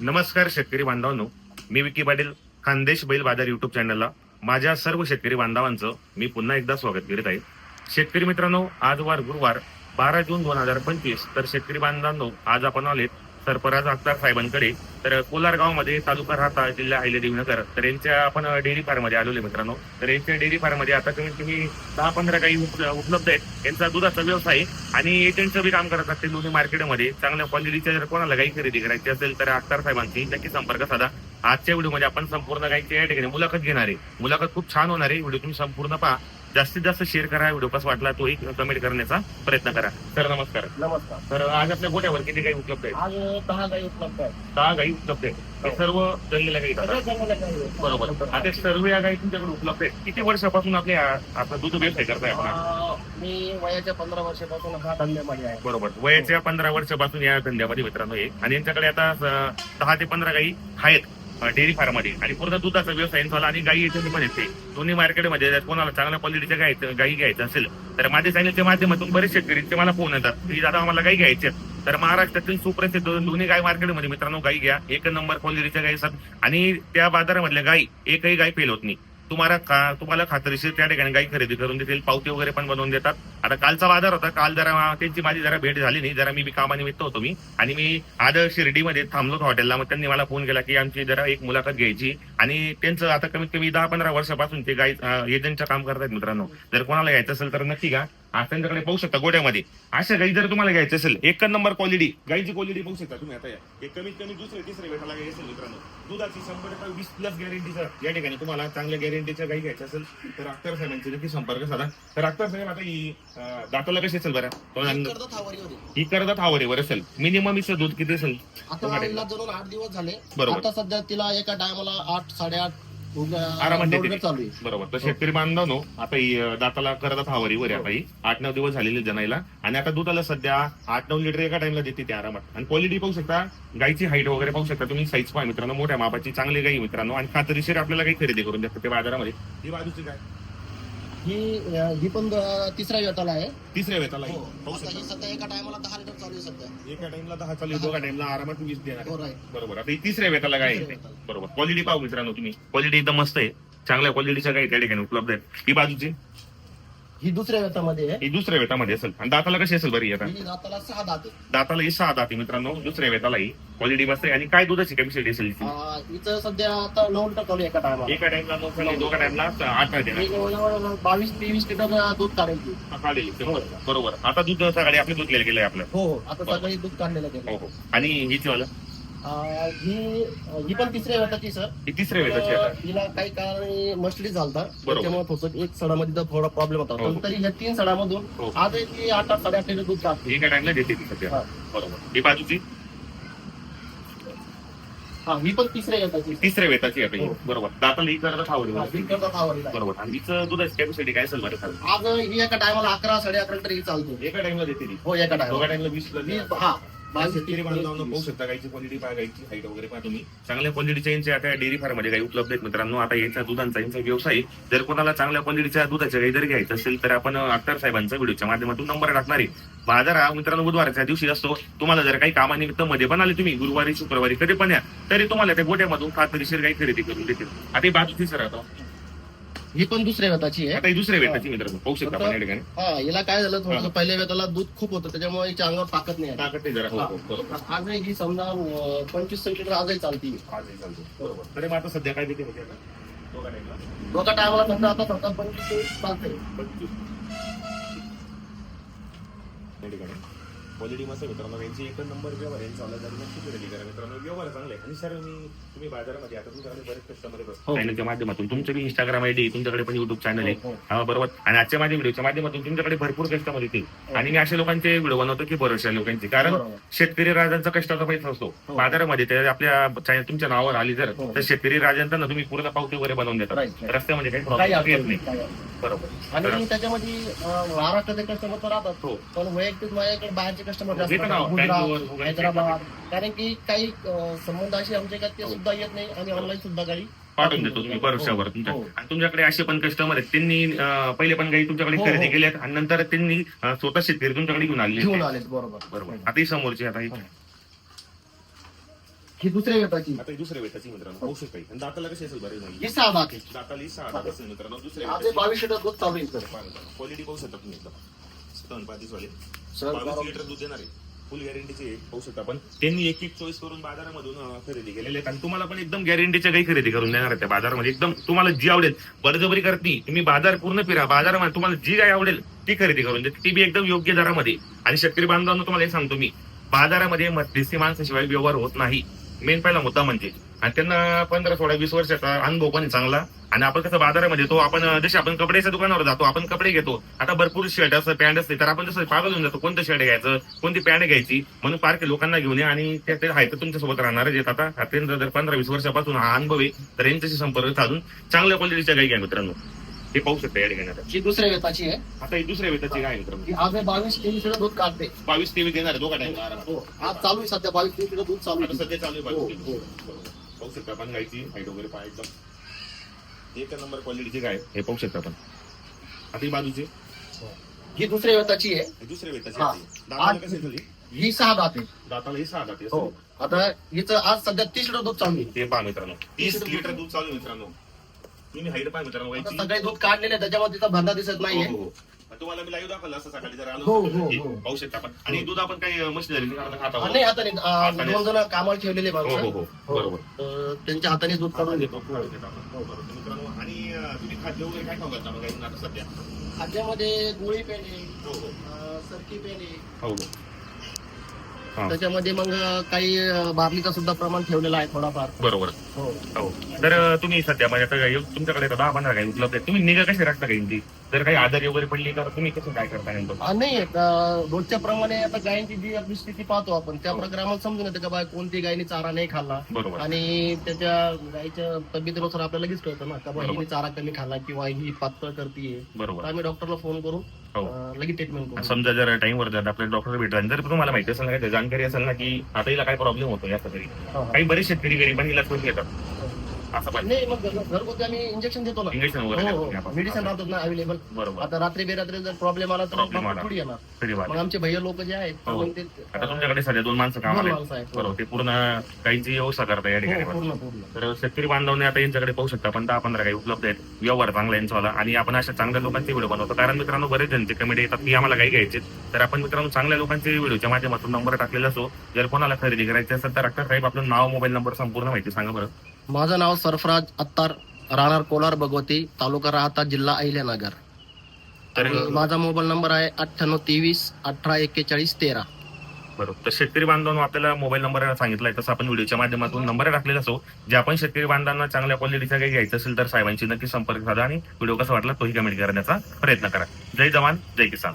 नमस्कार शेतकरी बांधवांनो. मी विकी पाटील खानदेश बैल बाजार युट्यूब चॅनलला माझ्या सर्व शेतकरी बांधवांचं मी पुन्हा एकदा स्वागत करीत आहे. शेतकरी मित्रांनो आज वार गुरुवार बारा जून दोन हजार पंचवीस. तर शेतकरी बांधवांनो आज आपण आलेत सरफराज अख्तार साहेबांकडे. तर कोलारगावमध्ये तालुका राहता जिल्हा अहिल्यादेवीनगर तर यांच्या आपण डेअरी फार्ममध्ये आलेलो आहे मित्रांनो. तर यांच्या डेअरी फार्ममध्ये आता कमीत कमी दहा पंधरा काही उपलब्ध आहेत. यांचा दुधाचा व्यवसाय आणि एजंटचं बी काम करत असते दोन्ही मार्केटमध्ये. चांगल्या क्वालिटीच्या जर कोणाला गाई खरेदी करायची असेल तर अख्तार साहेबांशी नक्की संपर्क साधा. आजच्या व्हिडिओमध्ये आपण संपूर्ण गाईची या ठिकाणी मुलाखत घेणार आहे. मुलाखत खूप छान होणार आहे. व्हिडिओ तुम्ही संपूर्ण पहा. जास्तीत जास्त शेअर करा व्हिडिओ कसा वाटला तोही कमेंट करण्याचा प्रयत्न करा. सर नमस्कार. नमस्कार. तर आज आपल्या गोट्यावर किती काही उपलब्ध आहे आज दहा गाई उपलब्ध आहेत. दहा गाई उपलब्ध आहे हे सर्व जळलेल्या गाई सगळ्या दादा. जंगलात गाई आहेत. बरोबर. आता सर्व या गाई तुमच्याकडे उपलब्ध आहेत. किती वर्षापासून आपले आ- आपला दूध व्यवसाय करताय आपण? अं, मी वयाच्या पंधरा वर्षापासून हा धंद्यामध्ये आहे. बरोबर. वयाच्या पंधरा वर्षापासून या धंद्यामध्ये मित्रांनो आहे आणि यांच्याकडे आता दहा ते पंधरा गाई आहेत. डेअरी फार्ममध्ये आणि पूर्ण दुधाचा व्यवसाय झाला आणि गाई याच्यामध्ये पण येते. दोन्ही मार्केटमध्ये जर कोणाला चांगल्या क्वालिटीच्या गाय गाई घ्यायचं असेल तर माझ्या चॅनलच्या माध्यमातून बरेच शेतकरी मला फोन येतात. की दादा आम्हाला गाई घ्यायचे तर महाराष्ट्रातील सुप्रसिद्ध दोन्ही गाय मार्केटमध्ये मित्रांनो गाई घ्या. एक नंबर क्वालिटीच्या गाई असतात. आणि त्या बाजारामधल्या गाई एकही गाय फेल होत नाही. तुम्हाला का तुम्हाला खात्रीशीर त्या ठिकाणी गाई खरेदी करून देतील पावती वगैरे पण बनवून देतात. आता कालचा बाजार होता काल जरा त्यांची माझी जरा भेट झाली नाही जरा मी बी कामानिमित्त होतो मी. आणि मी आज शिर्डीमध्ये थांबलो होतो हॉटेलला मग त्यांनी मला फोन केला की आमची जरा एक मुलाखत घ्यायची. आणि त्यांचं आता कमीत कमी दहा पंधरा वर्षापासून ते गाई एजंटचं काम करतात मित्रांनो जर कोणाला घ्यायचं असेल तर नक्की का आज त्यांच्याकडे पाहू शकता गोड्यामध्ये. अशा गाई जर तुम्हाला घ्यायचं असेल एक नंबर क्वालिटी गाईची क्वालिटी पाहू शकता तुम्ही आता या. हे कमीत कमी दुसरे तिसरे वेळेला गाई असेल मित्रांनो. दुधाची शंभर टक्के वीस प्लस गॅरंटीचं या ठिकाणी तुम्हाला चांगल्या गॅरंटीच्या गाई घ्यायच्या असेल तर अख्तर साहेबांची नक्की संपर्क साधा. तर अख्तर साहेब आता ही दाताला कशी असेल बरं. ही करतात हावरेवर असेल. मिनिमम हिचं दूध किती असेल? आता आठ दिवस झाले. बरोबर. आता सध्या तिला एका टायमाला आठ साडेआठ आरामात. चालू आहे. बरोबर. तर शेतकरी बांधवांनो आता ही अं, दाताला करतात हावरीवर आता ही. आठ नऊ दिवस झालेले जनाईला. आणि आता दुधाला सध्या आठ नऊ लिटर एका टाइमला देते ते आरामात. आणि क्वालिटी पाहू शकता गाईची हाईट वगैरे पाहू शकता तुम्ही साईज पहा मित्रांनो मोठ्या मापाची चांगली गाई मित्रांनो. आणि खात्रीशीर आपल्याला काही खरेदी करून देतात ते बाजारामध्ये. ही बाजूची काय ही अं, ही पण अं, तिसऱ्या वेताला आहे. तिसऱ्या वेताला ही. हो. पाहू आता शकता सध्या एका टायमाला दहा लिटर चालू आहे सध्या. एका टाइमला दहा चालू दोघा टाइमला आरामात वीस देणार आहे. हो बरोबर. आता ही तिसऱ्या वेताला गाय आहे? वेताला. बरोबर. क्वालिटी पाहू मित्रांनो तुम्ही. क्वालिटी एकदम मस्त आहे. चांगल्या क्वालिटीच्या गाई त्या ठिकाणी उपलब्ध आहेत. ही बाजूची? ही दुसऱ्या वेतामध्ये आहे. ही दुसऱ्या वेतामध्ये असेल. आणि दाताला कशी असेल बरी आता? ही दाताला सहा दात. आहे. दाताला ही सहा दाती मित्रांनो. दुसऱ्या वेताला ही क्वालिटी मस्त आहे आणि काय दुधाची कॅपॅसिटी असेल हिची? सध्या आता नऊ लिटर चालू आहे एका टायमाला एका टाइमला नऊ दोघा टाइमला आठ जवळजवळ बावीस तेवीस लिटर दूध शंभर. बरोबर आता दूध सकाळी आपले दूध गेलं आपलं. हो हो. आता सकाळी दूध काढलेलं हो गेलं हो. आणि हिची वाला अं, ही ही पण तिसऱ्या वेताची सर. ही तिसऱ्या वेताची आता हिला काही कारणाने मछली झालता. त्याच्यामुळे थोडं एक सडामध्ये तर थोडा प्रॉब्लेम होता. हो. पण तरी ह्या तीन सडामधून हो. आज ती आठ आठ साडेआठ लिटर दूध काढते एका टाइमला देते ती सध्या. हा. बरोबर. ही बाजूची? हा ही पण तिसऱ्या वेताची. तिसऱ्या वेताची आता ही. हो. बरोबर. दाताला ही करत हा, आवडली ही आवडीला. बरोबर. आणि हिचं दुधाची कॅपॅसिटी काय असेल बरं आज ही एका टायमाला अकरा साडे अकरा लिटर ही चालते. एका टाइमला देते ती. हो एका दोघा टायमाला टाइमला वीस हा. बावीस शेतकरी बांधवांनो पाहू शकता गायची क्वालिटी पहा गायची हाईट वगैरे पहा तुम्ही. चांगल्या क्वालिटीच्या यांच्या आता डेअरी फार्ममध्ये काही उपलब्ध आहेत मित्रांनो. आता यांचा दुधांचा यांचा व्यवसाय जर कोणाला चांगल्या क्वालिटीच्या दुधाच्या काही जर घ्यायचं असेल तर आपण अख्तर साहेबांचा व्हिडिओच्या माध्यमातून नंबर टाकणार आहे. बाजार हा मित्रांनो बुधवारच्या दिवशी असतो. तुम्हाला जर काही कामानिमित्त मध्ये पण आले तुम्ही गुरुवारी शुक्रवारी कधी पण या तरी तुम्हाला त्या गोट्यामधून खात्रीशीर काही खरेदी करून देतील. आता बाजूची सर आता. ही पण दुसऱ्या वेताची आहे. आता ही दुसऱ्या वेताची मित्रांनो पाहू शकता आपण या ठिकाणी. हा हिला काय झालं. थोडस पहिल्या वेताला दूध खूप होतं त्याच्यामुळे हिच्या अंगावर ताकद नाही. ताकद नाही जरा. हो, हो, बरोबर. आज ही समजा अं, पंचवीस लिटर आजही चालती. बरोबर. तरी मग आता सध्या काय देते म्हणजे आता? टायमाला समजा आता समजा पंचवीस ते चालते क्वालिटी मस्त मित्रांनो यांची एक नंबर व्यवहार यांचा आला तर नक्की खरेदी करा मित्रांनो व्यवहार चांगले. आणि सर मी तुम्ही बाजारामध्ये आता तुमच्याकडे बरेच कस्टमर हो. चॅनलच्या माध्यमातून तुमचे बी इंस्टाग्राम आयडी तुमच्याकडे पण युट्यूब चॅनल आहे हो, हा बरोबर आणि आजच्या माझ्या व्हिडिओच्या माध्यमातून तुमच्याकडे भरपूर कस्टमर येतील हो. आणि मी अशा लोकांचे व्हिडिओ बनवतो की भरोशा लोकांचे कारण. शेतकरी राजांचा कष्टाचा पैसा असतो हो. बाजारामध्ये ते आपल्या तुमच्या नावावर आली जर हो. तर शेतकरी राजांचा ना तुम्ही पूर्ण पावती वगैरे बनवून देतात. रस्त्यामध्ये काही प्रॉब्लेम येत नाही काही. बरोबर आणि त्याच्यामध्ये महाराष्ट्राचे कस्टमर तर राहतात हो पण वैयक्तिक माझ्याकडे बाहेरचे कस्टमर जास्त ना, राहतात. गुजरात, बँगलोर वगैरे. हैदराबाद कारण की काही अं, संबंध असे आमच्या का ते हो. सुद्धा येत नाही आणि ऑनलाईन सुद्धा गाडी पाठवून देतो तुम्ही तुमच्या हो. आणि तुमच्याकडे असे पण कस्टमर आहेत त्यांनी अं, पहिले पण काही तुमच्याकडे हो, खरेदी हो. केल्यात आणि नंतर त्यांनी अं, स्वतः शेतकरी तुमच्याकडे घेऊन आले घेऊन आलेत बरोबर बरोबर आता ही समोरची आता ही हो. ही दुसऱ्या गटाची. आता ही दुसऱ्या वेताची मित्रांनो पाहू शकता आणि दाताला कशी असेल बरं नाही. ही सहा दात आहे दाताला ही सहा दात असेल मित्रांनो दुसऱ्या आज हे बावीस लिटर दूध चालू आहे इथं. क्वालिटी पाहू शकता तुम्ही एकदम स्तन पातीस वाले सर, बावीस लिटर दूध देणार. आहे फुल गॅरंटीचे पाहू शकता पण त्यांनी एक एक चॉईस करून बाजारामधून अं, खरेदी केलेले आहेत. आणि तुम्हाला पण एकदम गॅरंटीच्या काही खरेदी करून देणार आहे त्या बाजारामध्ये. एकदम तुम्हाला जी आवडेल बळजबरी करत नाही. तुम्ही बाजार पूर्ण फिरा. बाजारामध्ये तुम्हाला जी काही आवडेल ती खरेदी करून देते. ती बी एकदम योग्य दरामध्ये. आणि शेतकरी बांधवांना तुम्हाला हे सांगतो मी. बाजारामध्ये मध्यस्थी माणसाशिवाय व्यवहार होत नाही. मेन पहिला मुद्दा म्हणजे आणि त्यांना पंधरा सोळा वीस वर्षाचा अनुभव पण चांगला. आणि आपण कसं बाजारामध्ये तो आपण जसे आपण कपड्याच्या दुकानावर जातो आपण कपडे घेतो आता भरपूर शर्ट असं पॅन्ट असते तर आपण जसं पागल होऊन जातो कोणतं शर्ट घ्यायचं कोणती पॅन्ट घ्यायची म्हणून पारखे लोकांना घेऊन या आणि त्या ते आहे तर तुमच्यासोबत राहणार येत आता. जर पंधरा वीस वर्षापासून हा अनुभव आहे तर यांच्याशी संपर्क साधून चांगल्या क्वालिटीच्या गाई घ्या मित्रांनो. हे पाहू शकता या ठिकाणी आता. ही दुसऱ्या गटाची आहे. आता ही दुसऱ्या वेताची मित्रांनो ही आज हे बावीस तेवीस लिटर दूध काढते. बावीस तेवीस देणार आहे दोघा टाइम हो आज चालू आहे सध्या बावीस तेवीस लिटर दूध चालू आता आहे सध्या चालू आहे हो, बावीस तेवीस. बरोबर. पाहू शकता आपण गायची हाईट वगैरे पाहा एकदम एक नंबर क्वालिटीची गाय हे पाहू शकता आपण. आता ही बाजूची. ही दुसऱ्या गटाची आहे. ही दुसऱ्या वेताची हा. आहे. दाताला झाली ही सहा दात. दाताला ही सहा दाती हो. आता हिचं आज सध्या तीस लिटर दूध चालू आहे. ते पहा मित्रांनो. तीस लिटर दूध चालू आहे मित्रांनो. तुम्ही हाईट पहा मित्रांनो आता गायची सगळे दूध काढलेले आहे, त्याच्यामध्ये तिचा भंडा दिसत हो, नाहीये हो, हो. तुम्हाला मी लाईव्ह दाखवलं असं सकाळी जर आलो हो, तर हो, हे हो. पाहू शकता आपण. आणि दूध आपण काही मशिनरी खाता नाही हाताने अं, दोन जण कामाला ठेवलेले हो हो माणसं हो. बरोबर. तर त्यांच्या हाताने दूध काढून बरोबर. मित्रांनो आणि अं, तुम्ही खाद्य वगैरे काय खाऊ घालता मग आता सध्या? खाद्यामध्ये गोळी पेने हो हो. अं, सरकी पेने हो हा. त्याच्यामध्ये मग काही बार्लीचा सुद्धा प्रमाण ठेवलेला आहे थोडाफार. बरोबर. हो. हो. तर तुम्ही सध्या म्हणजे आता गाई- तुमच्याकडे आता दहा पंधरा गाई उपलब्ध आहेत. तुम्ही निगा कशी राखता गाईंची जर काही आजारी वगैरे पडली तर तुम्ही कसं काय करता नेमकं? अं, नाही अं, रोजच्या प्रमाणे आता गायींची जी आपली स्थिती पाहतो आपण त्या आम्हाला समजून येतं का बा कोणती गायीने चारा नाही खाल्ला? बरोबर. आणि त्याच्या गायीच्या तब्येतीनुसार आपल्याला लगेच कळतं ना का बा बरोबर. हिने चारा कमी खाल्ला किंवा ही पातळ करतीये. तर बरोबर आम्ही डॉक्टरला फोन करून हो. अं, लगेच ट्रीटमेंट करू समजा जर टाइमवर जर आपल्या डॉक्टर भेटला जर तुम्हाला माहिती असेल ना काही जानकारी असेल ना की आता हिला काय प्रॉब्लेम होतो याचा तरी हा, हा. काही बरेच शेतकरी पण हिला करून घेतात असं पण नाही मग घर- घरगुती आम्ही इंजेक्शन देतो ना. इंजेक्शन वगैरे हो हो. तुम्ही आपण. मेडिसिन राहतात ना अवेलेबल बरोबर. आता रात्री बेरात्री जर प्रॉब्लेम आला तर Problem डॉक्टर आला. थोडी येणार. तरी वाद मग आमचे भैया लोक जे आहेत हो. मग ते आता तुमच्याकडे सध्या दोन माणसं दोन कामाला आहेत. माणसं आहेत. बरोबर. ते पूर्ण काहीची व्यवस्था करता या ठिकाणी हो, पूर्ण पूर्ण. तर शेतकरी बांधवांनी आता यांच्याकडे पाहू शकता पण दहा पंधरा काही उपलब्ध आहेत. व्यवहार चांगला आहे यांचावाला आणि आपण अशा चांगल्या लोकांचे व्हिडिओ बनवतो. कारण मित्रांनो बरेच जणचे कमेंट येतात की आम्हाला काही घ्यायचे तर आपण मित्रांनो चांगल्या लोकांचे व्हिडिओच्या माध्यमातून नंबर टाकलेला असो. जर कोणाला खरेदी करायची असेल तर डॉक्टर साहेब आपलं नाव मोबाईल नंबर संपूर्ण माहिती सांगा बरं. माझं नाव सरफराज अत्तार राहणार कोलार भगवती तालुका राहता जिल्हा अहिल्यानगर. तर माझा मोबाईल नंबर आहे अठ्ठ्याण्णव तेवीस अठरा एक्केचाळीस तेरा. बरोबर. तर शेतकरी बांधवांनो आपल्याला मोबाईल नंबर सांगितलाय तसं आपण व्हिडिओच्या माध्यमातून नंबर टाकलेला असो. जे आपण शेतकरी बांधवांना चांगल्या क्वालिटीचा काही घ्यायचं असेल तर साहेबांशी नक्की संपर्क साधा आणि व्हिडिओ कसा वाटला तोही कमेंट करण्याचा प्रयत्न करा. जय जवान जय किसान.